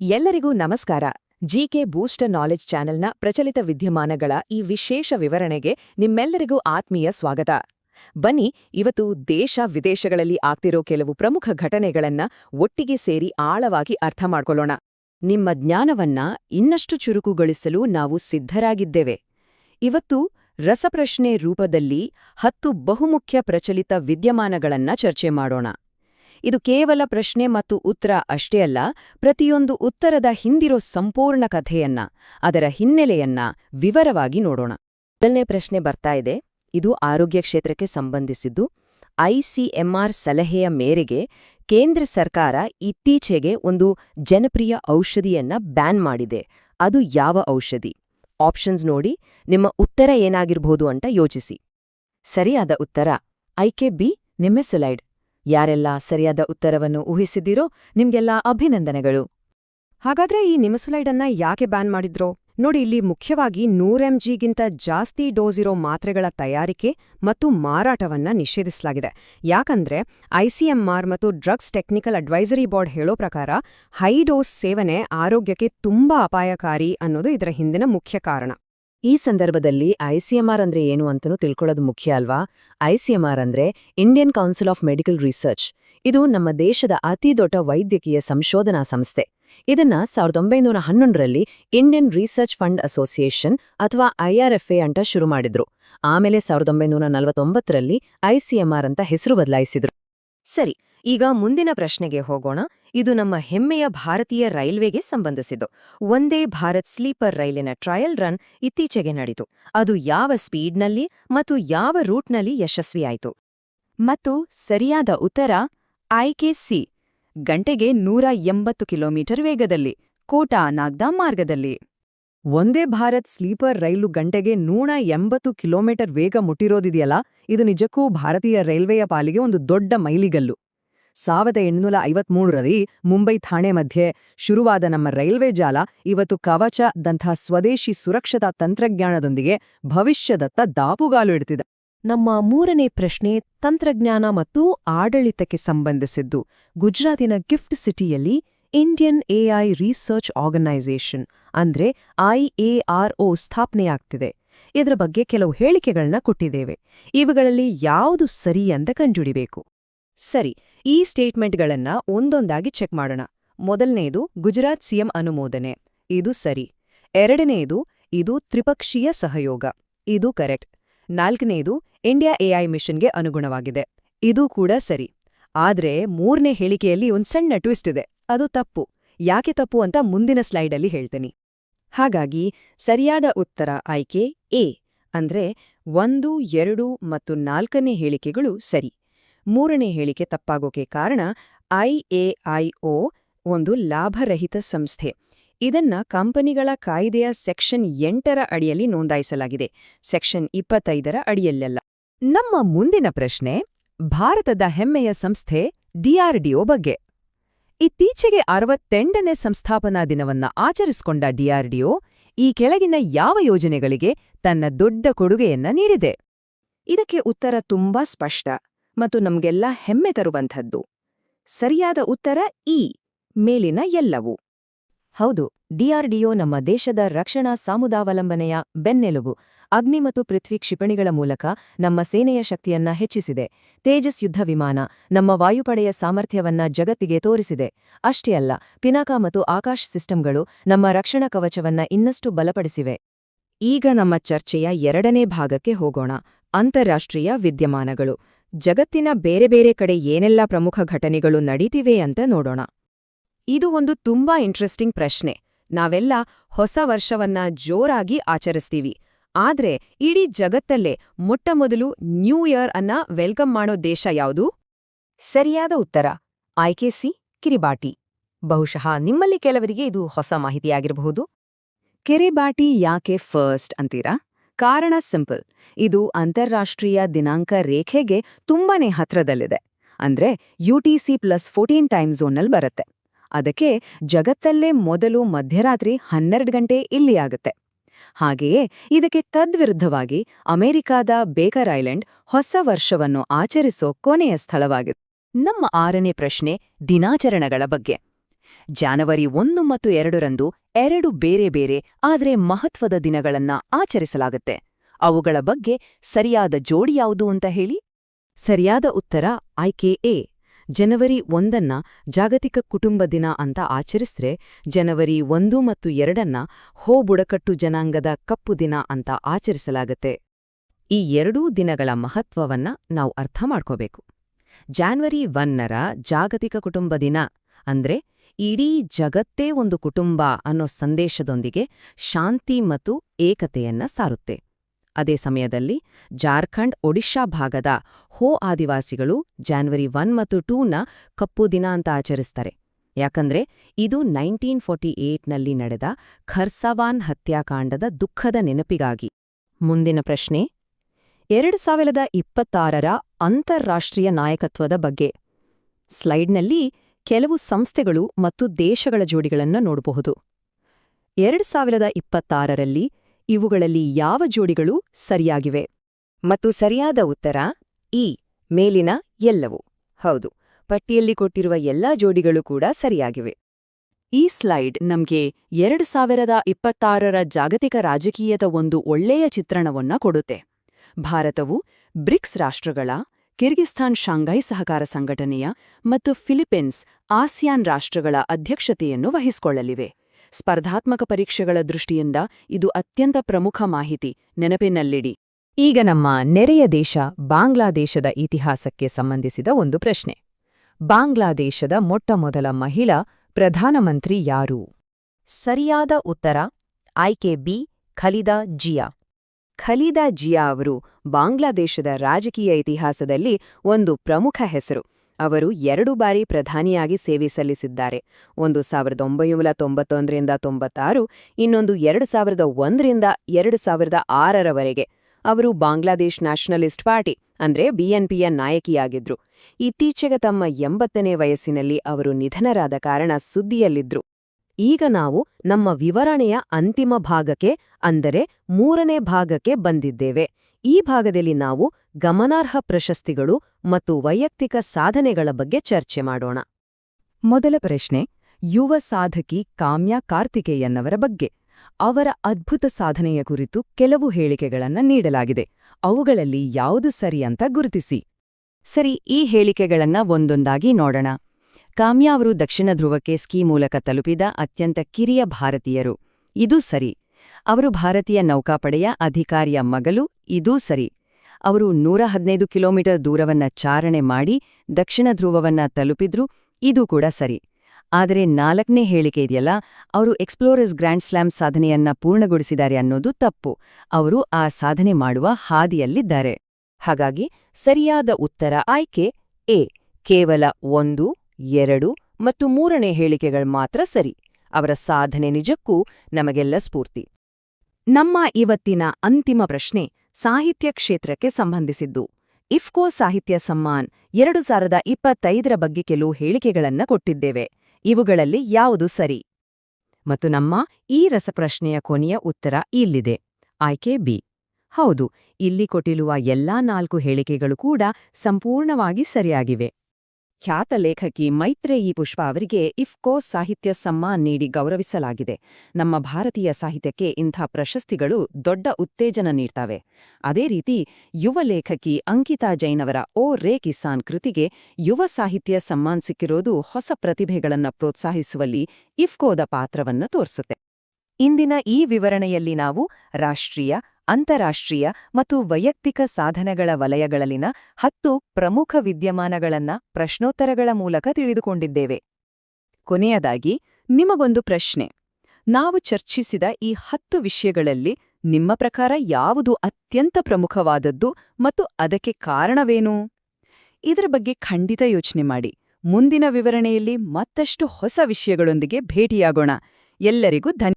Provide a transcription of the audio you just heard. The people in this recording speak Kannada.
ಎಲ್ಲರಿಗೂ ನಮಸ್ಕಾರ. ಜಿಕೆ ಬೂಸ್ಟರ್ ನಾಲೆಜ್ ಚಾನೆಲ್ನ ಪ್ರಚಲಿತ ವಿದ್ಯಮಾನಗಳ ಈ ವಿಶೇಷ ವಿವರಣೆಗೆ ನಿಮ್ಮೆಲ್ಲರಿಗೂ ಆತ್ಮೀಯ ಸ್ವಾಗತ. ಬನ್ನಿ, ಇವತ್ತು ದೇಶ ವಿದೇಶಗಳಲ್ಲಿ ಆಗ್ತಿರೋ ಕೆಲವು ಪ್ರಮುಖ ಘಟನೆಗಳನ್ನ ಒಟ್ಟಿಗೆ ಸೇರಿ ಆಳವಾಗಿ ಅರ್ಥ ಮಾಡ್ಕೊಳ್ಳೋಣ. ನಿಮ್ಮ ಜ್ಞಾನವನ್ನ ಇನ್ನಷ್ಟು ಚುರುಕುಗೊಳಿಸಲು ನಾವು ಸಿದ್ಧರಾಗಿದ್ದೇವೆ. ಇವತ್ತು ರಸಪ್ರಶ್ನೆ ರೂಪದಲ್ಲಿ ಹತ್ತು ಬಹುಮುಖ್ಯ ಪ್ರಚಲಿತ ವಿದ್ಯಮಾನಗಳನ್ನ ಚರ್ಚೆ ಮಾಡೋಣ. ಇದು ಕೇವಲ ಪ್ರಶ್ನೆ ಮತ್ತು ಉತ್ತರ ಅಷ್ಟೇ ಅಲ್ಲ, ಪ್ರತಿಯೊಂದು ಉತ್ತರದ ಹಿಂದಿರೋ ಸಂಪೂರ್ಣ ಕಥೆಯನ್ನ, ಅದರ ಹಿನ್ನೆಲೆಯನ್ನ ವಿವರವಾಗಿ ನೋಡೋಣ. ಮೊದಲನೇ ಪ್ರಶ್ನೆ ಬರ್ತಾ ಇದೆ. ಇದು ಆರೋಗ್ಯ ಕ್ಷೇತ್ರಕ್ಕೆ ಸಂಬಂಧಿಸಿದ್ದು. ಐಸಿಎಂಆರ್ ಸಲಹೆಯ ಮೇರೆಗೆ ಕೇಂದ್ರ ಸರ್ಕಾರ ಇತ್ತೀಚೆಗೆ ಒಂದು ಜನಪ್ರಿಯ ಔಷಧಿಯನ್ನ ಬ್ಯಾನ್ ಮಾಡಿದೆ. ಅದು ಯಾವ ಔಷಧಿ? ಆಪ್ಷನ್ಸ್ ನೋಡಿ. ನಿಮ್ಮ ಉತ್ತರ ಏನಾಗಿರ್ಬೋದು ಅಂತ ಯೋಚಿಸಿ. ಸರಿಯಾದ ಉತ್ತರ. ಐಕೆ ಬಿ ನಿಮ್ಮೆಸುಲೈಡ್ ಯಾರೆಲ್ಲ ಸರಿಯಾದ ಉತ್ತರವನ್ನು ಊಹಿಸಿದ್ದೀರೋ ನಿಮ್ಗೆಲ್ಲ ಅಭಿನಂದನೆಗಳು. ಹಾಗಾದ್ರೆ ಈ ನಿಮಸುಲೈಡನ್ನ ಯಾಕೆ ಬ್ಯಾನ್ ಮಾಡಿದ್ರೋ? ನೋಡಿ, ಇಲ್ಲಿ ಮುಖ್ಯವಾಗಿ ನೂರೆಂಜಿಗಿಂತ ಜಾಸ್ತಿ ಡೋಸ್ ಇರೋ ಮಾತ್ರೆಗಳ ತಯಾರಿಕೆ ಮತ್ತು ಮಾರಾಟವನ್ನ ನಿಷೇಧಿಸಲಾಗಿದೆ. ಯಾಕಂದ್ರೆ ಐಸಿಎಂಆರ್ ಮತ್ತು ಡ್ರಗ್ಸ್ ಟೆಕ್ನಿಕಲ್ ಅಡ್ವೈಸರಿ ಬೋರ್ಡ್ ಹೇಳೋ ಪ್ರಕಾರ ಹೈ ಡೋಸ್ ಸೇವನೆ ಆರೋಗ್ಯಕ್ಕೆ ತುಂಬಾ ಅಪಾಯಕಾರಿ ಅನ್ನೋದು ಇದರ ಹಿಂದಿನ ಮುಖ್ಯ ಕಾರಣ. ಈ ಸಂದರ್ಭದಲ್ಲಿ ಐಸಿಎಂಆರ್ ಅಂದ್ರೆ ಏನು ಅಂತನೂ ತಿಳ್ಕೊಳ್ಳೋದು ಮುಖ್ಯ ಅಲ್ವಾ? ಐಸಿಎಂಆರ್ ಅಂದ್ರೆ Indian council of medical research. ಇದು ನಮ್ಮ ದೇಶದ ಅತಿ ದೊಡ್ಡ ವೈದ್ಯಕೀಯ ಸಂಶೋಧನಾ ಸಂಸ್ಥೆ. ಇದನ್ನ ಸಾವಿರದ ಒಂಬೈನೂರ ಹನ್ನೊಂದರಲ್ಲಿ ಇಂಡಿಯನ್ ರಿಸರ್ಚ್ ಫಂಡ್ ಅಸೋಸಿಯೇಷನ್ ಅಥವಾ ಐಆರ್ಎಫ್ಎ ಅಂತ ಶುರು ಮಾಡಿದ್ರು. ಆಮೇಲೆ ಸಾವಿರದ ಒಂಬೈನೂರ ನಲವತ್ತೊಂಬತ್ತರಲ್ಲಿ ಐಸಿಎಂಆರ್ ಅಂತ ಹೆಸರು ಬದಲಾಯಿಸಿದ್ರು. ಸರಿ, ಈಗ ಮುಂದಿನ ಪ್ರಶ್ನೆಗೆ ಹೋಗೋಣ. ಇದು ನಮ್ಮ ಹೆಮ್ಮೆಯ ಭಾರತೀಯ ರೈಲ್ವೆಗೆ ಸಂಬಂಧಿಸಿದ್ದು. ಒಂದೇ ಭಾರತ್ ಸ್ಲೀಪರ್ ರೈಲಿನ ಟ್ರಯಲ್ ರನ್ ಇತ್ತೀಚೆಗೆ ನಡೆಯಿತು. ಅದು ಯಾವ ಸ್ಪೀಡ್ನಲ್ಲಿ ಮತ್ತು ಯಾವ ರೂಟ್ನಲ್ಲಿ ಯಶಸ್ವಿಯಾಯಿತು? ಮತ್ತು ಸರಿಯಾದ ಉತ್ತರ ಆಯ್ಕೆ ಸಿ ಗಂಟೆಗೆ ನೂರ ಎಂಬತ್ತು ಕಿಲೋಮೀಟರ್ ವೇಗದಲ್ಲಿ, ಕೋಟಾ ನಾಗ್ದಾ ಮಾರ್ಗದಲ್ಲಿ. ಒಂದೇ ಭಾರತ್ ಸ್ಲೀಪರ್ ರೈಲು ಗಂಟೆಗೆ ನೂರ ಎಂಬತ್ತು ಕಿಲೋಮೀಟರ್ ವೇಗ ಮುಟ್ಟಿರೋದಿದೆಯಲ್ಲ, ಇದು ನಿಜಕ್ಕೂ ಭಾರತೀಯ ರೈಲ್ವೆಯ ಪಾಲಿಗೆ ಒಂದು ದೊಡ್ಡ ಮೈಲಿಗಲ್ಲು. ಸಾವಿರದ ಎಂಟುನೂರ ಐವತ್ಮೂರರಲ್ಲಿ ಮುಂಬೈ ಥಾಣೆ ಮಧ್ಯೆ ಶುರುವಾದ ನಮ್ಮ ರೈಲ್ವೆ ಜಾಲ ಇವತ್ತು ಕವಚದಂತಹ ಸ್ವದೇಶಿ ಸುರಕ್ಷತಾ ತಂತ್ರಜ್ಞಾನದೊಂದಿಗೆ ಭವಿಷ್ಯದತ್ತ ದಾಪುಗಾಲು ಇಡ್ತಿದೆ. ನಮ್ಮ ಮೂರನೇ ಪ್ರಶ್ನೆ ತಂತ್ರಜ್ಞಾನ ಮತ್ತು ಆಡಳಿತಕ್ಕೆ ಸಂಬಂಧಿಸಿದ್ದು. ಗುಜರಾತಿನ ಗಿಫ್ಟ್ ಸಿಟಿಯಲ್ಲಿ ಇಂಡಿಯನ್ ಎಐ ರಿಸರ್ಚ್ ಆರ್ಗನೈಸೇಷನ್ ಅಂದ್ರೆ ಐಎಆರ್ಒ ಸ್ಥಾಪನೆಯಾಗ್ತಿದೆ. ಇದರ ಬಗ್ಗೆ ಕೆಲವು ಹೇಳಿಕೆಗಳನ್ನ ಕೊಟ್ಟಿದ್ದೇವೆ. ಇವುಗಳಲ್ಲಿ ಯಾವುದು ಸರಿ ಅಂತ ಕಂಡುಹಿಡಿಬೇಕು? ಸರಿ, ಈ ಸ್ಟೇಟ್ಮೆಂಟ್ಗಳನ್ನ ಒಂದೊಂದಾಗಿ ಚೆಕ್ ಮಾಡೋಣ. ಮೊದಲನೆಯದು ಗುಜರಾತ್ ಸಿಎಂ ಅನುಮೋದನೆ. ಇದು ಸರಿ. ಎರಡನೆಯದು ಇದು ತ್ರಿಪಕ್ಷೀಯ ಸಹಯೋಗ. ಇದು ಕರೆಕ್ಟ್. ನಾಲ್ಕನೆಯದು ಇಂಡಿಯಾ ಎಐ ಮಿಷನ್ಗೆ ಅನುಗುಣವಾಗಿದೆ. ಇದು ಕೂಡ ಸರಿ. ಆದ್ರೆ ಮೂರನೇ ಹೇಳಿಕೆಯಲ್ಲಿ ಒಂದು ಸಣ್ಣ ಟ್ವಿಸ್ಟ್ ಇದೆ. ಅದು ತಪ್ಪು. ಯಾಕೆ ತಪ್ಪು ಅಂತ ಮುಂದಿನ ಸ್ಲೈಡಲ್ಲಿ ಹೇಳ್ತೀನಿ. ಹಾಗಾಗಿ ಸರಿಯಾದ ಉತ್ತರ ಆಯ್ಕೆ ಎ. ಅಂದ್ರೆ ಒಂದು, ಎರಡು ಮತ್ತು ನಾಲ್ಕನೇ ಹೇಳಿಕೆಗಳು ಸರಿ. ಮೂರನೇ ಹೇಳಿಕೆ ತಪ್ಪಾಗೋಕೆ ಕಾರಣ ಐಎಐಒ ಒಂದು ಲಾಭರಹಿತ ಸಂಸ್ಥೆ. ಇದನ್ನ ಕಂಪನಿಗಳ ಕಾಯ್ದೆಯ ಸೆಕ್ಷನ್ ಎಂಟರ ಅಡಿಯಲ್ಲಿ ನೋಂದಾಯಿಸಲಾಗಿದೆ. ಸೆಕ್ಷನ್ ಇಪ್ಪತ್ತೈದರ ಅಡಿಯಲ್ಲೆಲ್ಲ. ನಮ್ಮ ಮುಂದಿನ ಪ್ರಶ್ನೆ, ಭಾರತದ ಹೆಮ್ಮೆಯ ಸಂಸ್ಥೆ ಡಿಆರ್ಡಿಒ ಬಗ್ಗೆ. ಇತ್ತೀಚೆಗೆ ಅರವತ್ತೆಂಟನೇ ಸಂಸ್ಥಾಪನಾ ದಿನವನ್ನ ಆಚರಿಸಿಕೊಂಡ ಡಿಆರ್ಡಿಒ ಈ ಕೆಳಗಿನ ಯಾವ ಯೋಜನೆಗಳಿಗೆ ತನ್ನ ದೊಡ್ಡ ಕೊಡುಗೆಯನ್ನ ನೀಡಿದೆ? ಇದಕ್ಕೆ ಉತ್ತರ ತುಂಬಾ ಸ್ಪಷ್ಟ. ಮತ್ತು ನಮ್ಗೆಲ್ಲ ಹೆಮ್ಮೆ ತರುವಂಥದ್ದು. ಸರಿಯಾದ ಉತ್ತರ ಇ ಮೇಲಿನ ಎಲ್ಲವೂ. ಹೌದು ಡಿಆರ್ಡಿಒ ನಮ್ಮ ದೇಶದ ರಕ್ಷಣಾ ಸಾಮುದಾವಲಂಬನೆಯ ಬೆನ್ನೆಲುಬು. ಅಗ್ನಿ ಮತ್ತು ಪೃಥ್ವಿ ಕ್ಷಿಪಣಿಗಳ ಮೂಲಕ ನಮ್ಮ ಸೇನೆಯ ಶಕ್ತಿಯನ್ನ ಹೆಚ್ಚಿಸಿದೆ. ತೇಜಸ್ ಯುದ್ಧ ವಿಮಾನ ನಮ್ಮ ವಾಯುಪಡೆಯ ಸಾಮರ್ಥ್ಯವನ್ನ ಜಗತ್ತಿಗೆ ತೋರಿಸಿದೆ. ಅಷ್ಟೇ ಅಲ್ಲ, ಪಿನಾಕ ಮತ್ತು ಆಕಾಶ್ ಸಿಸ್ಟಂಗಳು ನಮ್ಮ ರಕ್ಷಣಾ ಕವಚವನ್ನ ಇನ್ನಷ್ಟು ಬಲಪಡಿಸಿವೆ. ಈಗ ನಮ್ಮ ಚರ್ಚೆಯ ಎರಡನೇ ಭಾಗಕ್ಕೆ ಹೋಗೋಣ. ಅಂತಾರಾಷ್ಟ್ರೀಯ ವಿದ್ಯಮಾನಗಳು. ಜಗತ್ತಿನ ಬೇರೆ ಬೇರೆ ಕಡೆ ಏನೆಲ್ಲ ಪ್ರಮುಖ ಘಟನೆಗಳು ನಡೀತಿವೆ ಅಂತ ನೋಡೋಣ. ಇದು ಒಂದು ತುಂಬಾ ಇಂಟ್ರೆಸ್ಟಿಂಗ್ ಪ್ರಶ್ನೆ. ನಾವೆಲ್ಲ ಹೊಸ ವರ್ಷವನ್ನ ಜೋರಾಗಿ ಆಚರಿಸ್ತೀವಿ. ಆದ್ರೆ ಇಡೀ ಜಗತ್ತಲ್ಲೇ ಮೊಟ್ಟಮೊದಲು ನ್ಯೂ ಇಯರ್ ಅನ್ನ ವೆಲ್ಕಮ್ ಮಾಡೋ ದೇಶ ಯಾವುದು? ಸರಿಯಾದ ಉತ್ತರ ಆಯ್ಕೆ ಸಿ ಕಿರಿಬಾಟಿ. ಬಹುಶಃ ನಿಮ್ಮಲ್ಲಿ ಕೆಲವರಿಗೆ ಇದು ಹೊಸ ಮಾಹಿತಿಯಾಗಿರಬಹುದು. ಕಿರಿಬಾಟಿ ಯಾಕೆ ಫಸ್ಟ್ ಅಂತೀರಾ? ಕಾರಣ ಸಿಂಪಲ್. ಇದು ಅಂತಾರಾಷ್ಟ್ರೀಯ ದಿನಾಂಕ ರೇಖೆಗೆ ತುಂಬಾನೇ ಹತ್ರದಲ್ಲಿದೆ. ಅಂದ್ರೆ ಯುಟಿಸಿ ಪ್ಲಸ್ ಫೋರ್ಟೀನ್ ಟೈಮ್ ಝೋನ್ನಲ್ಲಿ ಬರುತ್ತೆ. ಅದಕ್ಕೆ ಜಗತ್ತಲ್ಲೇ ಮೊದಲು ಮಧ್ಯರಾತ್ರಿ ಹನ್ನೆರಡು ಗಂಟೆ ಇಲ್ಲಿ ಆಗುತ್ತೆ. ಹಾಗೆಯೇ ಇದಕ್ಕೆ ತದ್ವಿರುದ್ಧವಾಗಿ ಅಮೆರಿಕಾದ ಬೇಕರ್ ಐಲೆಂಡ್ ಹೊಸ ವರ್ಷವನ್ನು ಆಚರಿಸೋ ಕೊನೆಯ ಸ್ಥಳವಾಗಿದೆ ನಮ್ಮ ಆರನೇ ಪ್ರಶ್ನೆ ದಿನಾಚರಣೆಗಳ ಬಗ್ಗೆ. ಜಾನವರಿ ಒಂದು ಮತ್ತು ಎರಡರಂದು ಎರಡು ಬೇರೆ ಬೇರೆ, ಆದರೆ ಮಹತ್ವದ ದಿನಗಳನ್ನ ಆಚರಿಸಲಾಗುತ್ತೆ. ಅವುಗಳ ಬಗ್ಗೆ ಸರಿಯಾದ ಜೋಡಿ ಯಾವುದು ಅಂತ ಹೇಳಿ? ಸರಿಯಾದ ಉತ್ತರ ಆಯ್ಕೆ ಎ. ಜನವರಿ ಒಂದನ್ನ ಜಾಗತಿಕ ಕುಟುಂಬ ದಿನ ಅಂತ ಆಚರಿಸ್ರೆ ಜನವರಿ ಒಂದು ಮತ್ತು ಎರಡನ್ನ ಹೋ ಬುಡಕಟ್ಟು ಜನಾಂಗದ ಕಪ್ಪು ದಿನ ಅಂತ ಆಚರಿಸಲಾಗತ್ತೆ. ಈ ಎರಡೂ ದಿನಗಳ ಮಹತ್ವವನ್ನ ನಾವು ಅರ್ಥ ಮಾಡ್ಕೋಬೇಕು. ಜಾನ್ವರಿ ಒನ್ನರ ಜಾಗತಿಕ ಕುಟುಂಬ ದಿನ ಅಂದ್ರೆ ಇಡೀ ಜಗತ್ತೇ ಒಂದು ಕುಟುಂಬ ಅನ್ನೋ ಸಂದೇಶದೊಂದಿಗೆ ಶಾಂತಿ ಮತ್ತು ಏಕತೆಯನ್ನ ಸಾರುತ್ತೆ. ಅದೇ ಸಮಯದಲ್ಲಿ ಜಾರ್ಖಂಡ್, ಒಡಿಶಾ ಭಾಗದ ಹೋ ಆದಿವಾಸಿಗಳು ಜಾನ್ವರಿ ಒನ್ ಮತ್ತು ಟೂನ ಕಪ್ಪು ದಿನ ಅಂತ ಆಚರಿಸ್ತಾರೆ. ಯಾಕಂದ್ರೆ ಇದು ನೈನ್ಟೀನ್ ಫೋರ್ಟಿ ಏಟ್ನಲ್ಲಿ ನಡೆದ ಖರ್ಸವಾನ್ ಹತ್ಯಾಕಾಂಡದ ದುಃಖದ ನೆನಪಿಗಾಗಿ. ಮುಂದಿನ ಪ್ರಶ್ನೆ, ಎರಡು ಸಾವಿರದ ಇಪ್ಪತ್ತಾರರ ಅಂತಾರಾಷ್ಟ್ರೀಯ ನಾಯಕತ್ವದ ಬಗ್ಗೆ. ಸ್ಲೈಡ್ನಲ್ಲಿ ಕೆಲವು ಸಂಸ್ಥೆಗಳು ಮತ್ತು ದೇಶಗಳ ಜೋಡಿಗಳನ್ನು ನೋಡಬಹುದು. ಎರಡು ಸಾವಿರದ ಇಪ್ಪತ್ತಾರರಲ್ಲಿ ಇವುಗಳಲ್ಲಿ ಯಾವ ಜೋಡಿಗಳು ಸರಿಯಾಗಿವೆ? ಮತ್ತು ಸರಿಯಾದ ಉತ್ತರ ಈ ಮೇಲಿನ ಎಲ್ಲವೂ. ಹೌದು, ಪಟ್ಟಿಯಲ್ಲಿ ಕೊಟ್ಟಿರುವ ಎಲ್ಲಾ ಜೋಡಿಗಳು ಕೂಡ ಸರಿಯಾಗಿವೆ. ಈ ಸ್ಲೈಡ್ ನಮ್ಗೆ ಎರಡು ಸಾವಿರದ ಇಪ್ಪತ್ತಾರರ ಜಾಗತಿಕ ರಾಜಕೀಯದ ಒಂದು ಒಳ್ಳೆಯ ಚಿತ್ರಣವನ್ನ ಕೊಡುತ್ತೆ. ಭಾರತವು ಬ್ರಿಕ್ಸ್ ರಾಷ್ಟ್ರಗಳ ಕಿರ್ಗಿಸ್ತಾನ್ ಶಾಂಘೈ ಸಹಕಾರ ಸಂಘಟನೆಯ ಮತ್ತು ಫಿಲಿಪೀನ್ಸ್ ಆಸಿಯಾನ್ ರಾಷ್ಟ್ರಗಳ ಅಧ್ಯಕ್ಷತೆಯನ್ನು ವಹಿಸಿಕೊಳ್ಳಲಿವೆ. ಸ್ಪರ್ಧಾತ್ಮಕ ಪರೀಕ್ಷೆಗಳ ದೃಷ್ಟಿಯಿಂದ ಇದು ಅತ್ಯಂತ ಪ್ರಮುಖ ಮಾಹಿತಿ ನೆನಪಿನಲ್ಲಿಡಿ. ಈಗ ನಮ್ಮ ನೆರೆಯ ದೇಶ ಬಾಂಗ್ಲಾದೇಶದ ಇತಿಹಾಸಕ್ಕೆ ಸಂಬಂಧಿಸಿದ ಒಂದು ಪ್ರಶ್ನೆ. ಬಾಂಗ್ಲಾದೇಶದ ಮೊಟ್ಟಮೊದಲ ಮಹಿಳಾ ಪ್ರಧಾನಮಂತ್ರಿ ಯಾರು? ಸರಿಯಾದ ಉತ್ತರ, ಆಯ್ಕೆ ಬಿ, ಖಲಿದಾ ಜಿಯಾ. ಖಲೀದಾ ಜಿಯಾ ಅವರು ಬಾಂಗ್ಲಾದೇಶದ ರಾಜಕೀಯ ಇತಿಹಾಸದಲ್ಲಿ ಒಂದು ಪ್ರಮುಖ ಹೆಸರು. ಅವರು ಎರಡು ಬಾರಿ ಪ್ರಧಾನಿಯಾಗಿ ಸೇವೆ ಸಲ್ಲಿಸಿದ್ದಾರೆ. ಒಂದು ಸಾವಿರದ ಒಂಬೈನೂರ ತೊಂಬತ್ತೊಂದರಿಂದ ತೊಂಬತ್ತಾರು, ಇನ್ನೊಂದು ಎರಡು ಸಾವಿರದ ಒಂದರಿಂದ ಎರಡು ಸಾವಿರದ ಆರರವರೆಗೆ. ಅವರು ಬಾಂಗ್ಲಾದೇಶ್ ನ್ಯಾಷನಲಿಸ್ಟ್ ಪಾರ್ಟಿ, ಅಂದ್ರೆ ಬಿಎನ್ಪಿಯ ನಾಯಕಿಯಾಗಿದ್ರು. ಇತ್ತೀಚೆಗೆ ತಮ್ಮ ಎಂಬತ್ತನೇ ವಯಸ್ಸಿನಲ್ಲಿ ಅವರು ನಿಧನರಾದ ಕಾರಣ ಸುದ್ದಿಯಲ್ಲಿದ್ರು. ಈಗ ನಾವು ನಮ್ಮ ವಿವರಣೆಯ ಅಂತಿಮ ಭಾಗಕ್ಕೆ, ಅಂದರೆ ಮೂರನೇ ಭಾಗಕ್ಕೆ ಬಂದಿದ್ದೇವೆ. ಈ ಭಾಗದಲ್ಲಿ ನಾವು ಗಮನಾರ್ಹ ಪ್ರಶಸ್ತಿಗಳು ಮತ್ತು ವೈಯಕ್ತಿಕ ಸಾಧನೆಗಳ ಬಗ್ಗೆ ಚರ್ಚೆ ಮಾಡೋಣ. ಮೊದಲ ಪ್ರಶ್ನೆ, ಯುವ ಸಾಧಕಿ ಕಾಮ್ಯಾ ಕಾರ್ತಿಕೇಯನ್ನವರ ಬಗ್ಗೆ. ಅವರ ಅದ್ಭುತ ಸಾಧನೆಯ ಕುರಿತು ಕೆಲವು ಹೇಳಿಕೆಗಳನ್ನು ನೀಡಲಾಗಿದೆ. ಅವುಗಳಲ್ಲಿ ಯಾವುದು ಸರಿ ಅಂತ ಗುರುತಿಸಿ. ಸರಿ, ಈ ಹೇಳಿಕೆಗಳನ್ನ ಒಂದೊಂದಾಗಿ ನೋಡೋಣ. ಕಾಮ್ಯಾ ಅವರು ದಕ್ಷಿಣ ಧ್ರುವಕ್ಕೆ ಸ್ಕೀ ಮೂಲಕ ತಲುಪಿದ ಅತ್ಯಂತ ಕಿರಿಯ ಭಾರತೀಯರು. ಇದೂ ಸರಿ. ಅವರು ಭಾರತೀಯ ನೌಕಾಪಡೆಯ ಅಧಿಕಾರಿಯ ಮಗಳು. ಇದೂ ಸರಿ. ಅವರು ನೂರ ಹದಿನೈದು ಕಿಲೋಮೀಟರ್ ದೂರವನ್ನ ಚಾರಣೆ ಮಾಡಿ ದಕ್ಷಿಣ ಧ್ರುವವನ್ನ ತಲುಪಿದ್ರು. ಇದು ಕೂಡ ಸರಿ. ಆದರೆ ನಾಲ್ಕನೇ ಹೇಳಿಕೆ ಇದೆಯಲ್ಲ, ಅವರು ಎಕ್ಸ್ಪ್ಲೋರರ್ಸ್ ಗ್ರ್ಯಾಂಡ್ ಸ್ಲ್ಯಾಮ್ ಸಾಧನೆಯನ್ನ ಪೂರ್ಣಗೊಳಿಸಿದ್ದಾರೆ ಅನ್ನೋದು ತಪ್ಪು. ಅವರು ಆ ಸಾಧನೆ ಮಾಡುವ ಹಾದಿಯಲ್ಲಿದ್ದಾರೆ. ಹಾಗಾಗಿ ಸರಿಯಾದ ಉತ್ತರ ಆಯ್ಕೆ ಎ. ಕೇವಲ ಒಂದು ಎರಡು ಮತ್ತು ಮೂರನೇ ಹೇಳಿಕೆಗಳು ಮಾತ್ರ ಸರಿ. ಅವರ ಸಾಧನೆ ನಿಜಕ್ಕೂ ನಮಗೆಲ್ಲ ಸ್ಫೂರ್ತಿ. ನಮ್ಮ ಇವತ್ತಿನ ಅಂತಿಮ ಪ್ರಶ್ನೆ ಸಾಹಿತ್ಯ ಕ್ಷೇತ್ರಕ್ಕೆ ಸಂಬಂಧಿಸಿದ್ದು. ಇಫ್ಕೋ ಸಾಹಿತ್ಯ ಸಮ್ಮಾನ್ ಎರಡು ಸಾವಿರದ ಇಪ್ಪತ್ತೈದರ ಬಗ್ಗೆ ಕೆಲವು ಹೇಳಿಕೆಗಳನ್ನ ಕೊಟ್ಟಿದ್ದೇವೆ. ಇವುಗಳಲ್ಲಿ ಯಾವುದು ಸರಿ? ಮತ್ತು ನಮ್ಮ ಈ ರಸಪ್ರಶ್ನೆಯ ಕೊನೆಯ ಉತ್ತರ ಇಲ್ಲಿದೆ. ಆಯ್ಕೆ ಬಿ. ಹೌದು, ಇಲ್ಲಿ ಕೊಟ್ಟಿರುವ ಎಲ್ಲಾ ನಾಲ್ಕು ಹೇಳಿಕೆಗಳು ಕೂಡ ಸಂಪೂರ್ಣವಾಗಿ ಸರಿಯಾಗಿವೆ. ಖ್ಯಾತ ಲೇಖಕಿ ಮೈತ್ರೇಯಿ ಪುಷ್ಪ ಅವರಿಗೆ ಇಫ್ಕೋ ಸಾಹಿತ್ಯ ಸಮ್ಮಾನ್ ನೀಡಿ ಗೌರವಿಸಲಾಗಿದೆ. ನಮ್ಮ ಭಾರತೀಯ ಸಾಹಿತ್ಯಕ್ಕೆ ಇಂಥ ಪ್ರಶಸ್ತಿಗಳು ದೊಡ್ಡ ಉತ್ತೇಜನ ನೀಡ್ತವೆ. ಅದೇ ರೀತಿ ಯುವ ಲೇಖಕಿ ಅಂಕಿತಾ ಜೈನ್ ಅವರ ಓ ರೇ ಕಿಸಾನ್ ಕೃತಿಗೆ ಯುವ ಸಾಹಿತ್ಯ ಸಮ್ಮಾನ್ ಸಿಕ್ಕಿರೋದು ಹೊಸ ಪ್ರತಿಭೆಗಳನ್ನು ಪ್ರೋತ್ಸಾಹಿಸುವಲ್ಲಿ ಇಫ್ಕೋದ ಪಾತ್ರವನ್ನ ತೋರಿಸುತ್ತೆ. ಇಂದಿನ ಈ ವಿವರಣೆಯಲ್ಲಿ ನಾವು ರಾಷ್ಟ್ರೀಯ ಅಂತಾರಾಷ್ಟ್ರೀಯ ಮತ್ತು ವೈಯಕ್ತಿಕ ಸಾಧನೆಗಳ ವಲಯಗಳಲ್ಲಿನ ಹತ್ತು ಪ್ರಮುಖ ವಿದ್ಯಮಾನಗಳನ್ನ ಪ್ರಶ್ನೋತ್ತರಗಳ ಮೂಲಕ ತಿಳಿದುಕೊಂಡಿದ್ದೇವೆ. ಕೊನೆಯದಾಗಿ, ನಿಮಗೊಂದು ಪ್ರಶ್ನೆ. ನಾವು ಚರ್ಚಿಸಿದ ಈ ಹತ್ತು ವಿಷಯಗಳಲ್ಲಿ ನಿಮ್ಮ ಪ್ರಕಾರ ಯಾವುದು ಅತ್ಯಂತ ಪ್ರಮುಖವಾದದ್ದು ಮತ್ತು ಅದಕ್ಕೆ ಕಾರಣವೇನು? ಇದರ ಬಗ್ಗೆ ಖಂಡಿತ ಯೋಚನೆ ಮಾಡಿ. ಮುಂದಿನ ವಿವರಣೆಯಲ್ಲಿ ಮತ್ತಷ್ಟು ಹೊಸ ವಿಷಯಗಳೊಂದಿಗೆ ಭೇಟಿಯಾಗೋಣ. ಎಲ್ಲರಿಗೂ ಧನ್ಯ